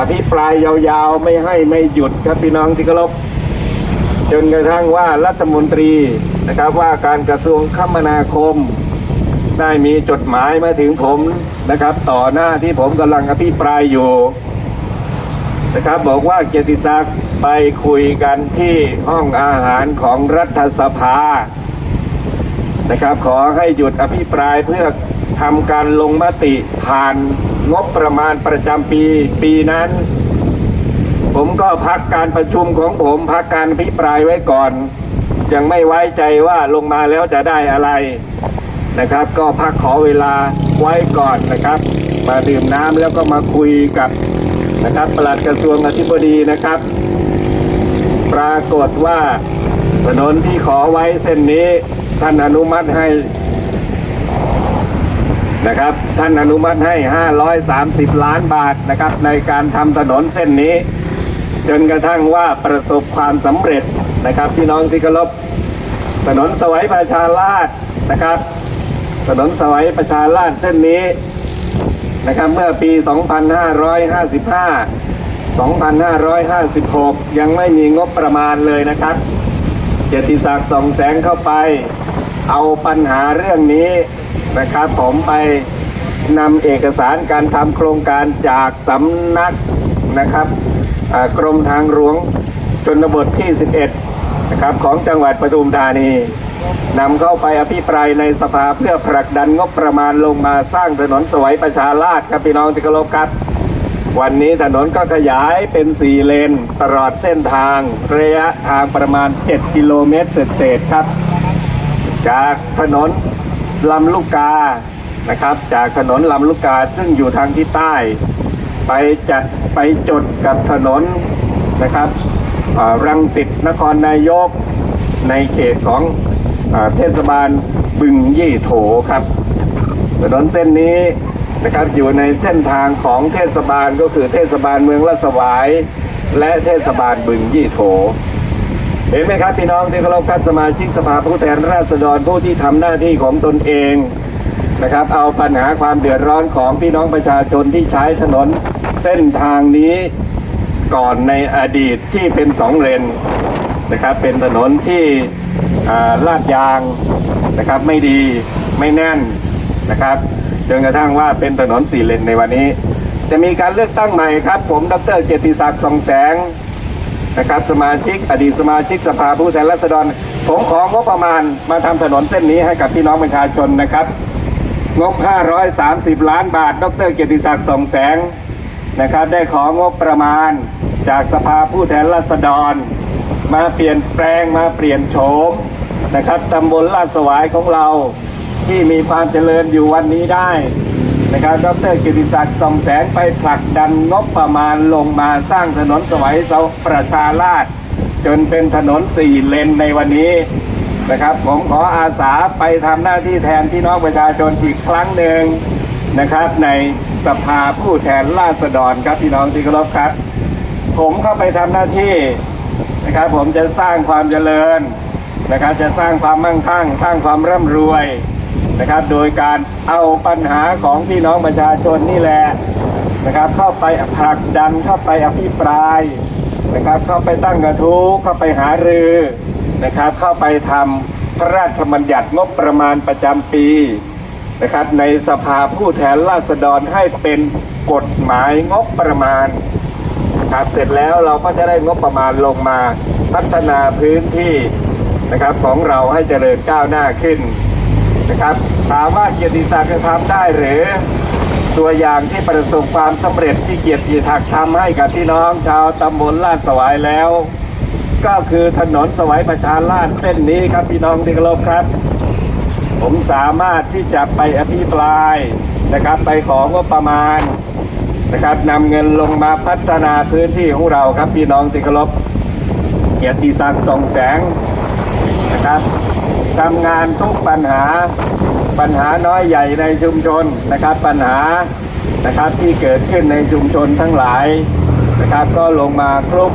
อภิปรายยาวๆ ไม่ให้ไม่หยุดครับพี่น้องที่เคารพจนกระทั่งว่ารัฐมนตรีนะครับว่าการกระทรวงคมนาคม ได้มีจดหมายมาถึงผมนะครับ ต่อหน้าที่ผมกำลังอภิปรายอยู่นะครับ บอกว่าเกียรติศักดิ์ไปคุยกันที่ห้องอาหารของรัฐสภานะครับ ขอให้หยุดอภิปรายเพื่อทำการลงมติผ่าน งบประมาณประจำปีปีนั้น ผมก็พักการประชุมของผมพักการอภิปรายไว้ก่อน ยังไม่ไว้ใจว่าลงมาแล้วจะได้อะไรนะครับ ก็พักขอเวลาไว้ก่อนนะครับ มาดื่มน้ำแล้วก็มาคุยกับนะครับปลัดกระทรวงอธิบดีนะครับ ปรากฏว่าถนนที่ขอไว้เส้นนี้ท่านอนุมัติให้ นะครับท่านอนุมัติให้ 530 ล้านบาทนะครับในการทำถนนเส้นนี้ จนกระทั่งว่าประสบความสำเร็จนะครับพี่น้องที่เคารพถนนสวัยประชาราษฎร์นะครับ ถนนสวัยประชาราษฎร์เส้นนี้นะครับเมื่อปี 2555 2556 ยังไม่มีงบประมาณเลยนะครับ เกียรติศักดิ์ส่องแสงเข้าไป เอาปัญหาเรื่องนี้นะครับผมไปนำเอกสารการทำโครงการจากสำนักนะครับกรมทางหลวงชนบทที่ 11 นะครับของจังหวัดปทุมธานีนำเข้าไปอภิปรายในสภาเพื่อผลักดันงบประมาณลงมาสร้างถนนสวยประชาราษครับพี่น้องที่เคารพครับ วันนี้ถนนก็ขยายเป็น 4 เลน ตลอดเส้นทาง ระยะทางประมาณ 7 กิโลเมตรเศษครับ จากถนนลำลูกกานะครับ จากถนนลำลูกกาซึ่งอยู่ทางที่ใต้ ไปจัดไปจดกับถนนนะครับรังสิตนครนายกในเขตของอเทศบาลบึงยี่โถครับถนนเส้นนี้นะครับอยู่ในเส้นทางของเทศบาลก็คือเทศบาลเมืองละสวาย และเทศบาลบึงยี่โถ เห็นไหมครับพี่น้องที่เคารพครับสมาชิกสภาผู้แทนราษฎรผู้ที่ทำหน้าที่ของตนเองนะครับ เอาปัญหาความเดือดร้อนของพี่น้องประชาชนที่ใช้ถนนเส้นทางนี้ก่อนในอดีตที่เป็นสองเลนนะครับ เป็นถนนที่ลาดยางนะครับไม่ดีไม่แน่นนะครับจนกระทั่งว่าเป็นถนนสี่เลนในวันนี้ จะมีการเลือกตั้งใหม่ครับ ผมดรเกียรติศักดิ์สองแสง นะครับ สมาชิกอดีตสมาชิกสภาผู้แทนราษฎรผมของบประมาณมาทำถนนเส้นนี้ให้กับพี่น้องประชาชนนะครับ งบ 530 ล้านบาท ดรเกียรติศักดิ์ส่องแสงนะครับ ได้ของบประมาณจากสภาผู้แทนราษฎร มาเปลี่ยนแปลงมาเปลี่ยนโฉมนะครับตำบลลาดสวายของเราที่มีความเจริญอยู่วันนี้ได้ นะครับ ดรกิติศักดิ์ส่องแสงไปผลักดันงบประมาณลงมาสร้างถนนสวัยเสาประชาราษฎร์จนเป็นถนนสี่เลนในวันนี้นะครับ ผมขออาสาไปทำหน้าที่แทนพี่น้องประชาชนอีกครั้งหนึ่งนะครับ ในสภาผู้แทนราษฎรครับพี่น้องที่เคารพครับ ผมเข้าไปทำหน้าที่นะครับ ผมจะสร้างความเจริญนะครับ จะสร้างความมั่งคั่ง สร้างความร่ำรวย นะครับ โดยการเอาปัญหาของพี่น้องประชาชนนี่แหละนะครับ เข้าไปผลักดันเข้าไปอภิปรายนะครับ เข้าไปตั้งกระทู้เข้าไปหารือนะครับ เข้าไปทำพระราชบัญญัติงบประมาณประจำปีนะครับ ในสภาผู้แทนราษฎรให้เป็นกฎหมายงบประมาณครับเสร็จแล้วเราก็จะได้งบประมาณลงมาพัฒนาพื้นที่นะครับของเราให้เจริญก้าวหน้าขึ้น นะครับ ถามว่าเกียรติศักดิ์จะทำได้หรือ ตัวอย่างที่ประสบความสำเร็จที่เกียรติศักดิ์ทำให้กับพี่น้องชาวตำบลลาดสวายแล้ว ก็คือถนนสวายประชาราษฎร์เส้นนี้ครับพี่น้องที่เคารพครับ ผมสามารถที่จะไปอภิปรายนะครับ ไปของงบประมาณนะครับนำเงินลงมาพัฒนาพื้นที่ของเราครับพี่น้องที่เคารพเกียรติศักดิ์ส่องแสงนะครับ ทำงานทุกปัญหาปัญหาน้อยใหญ่ในชุมชนนะครับ ปัญหานะครับที่เกิดขึ้นในชุมชนทั้งหลายนะครับ ก็ลงมาครบ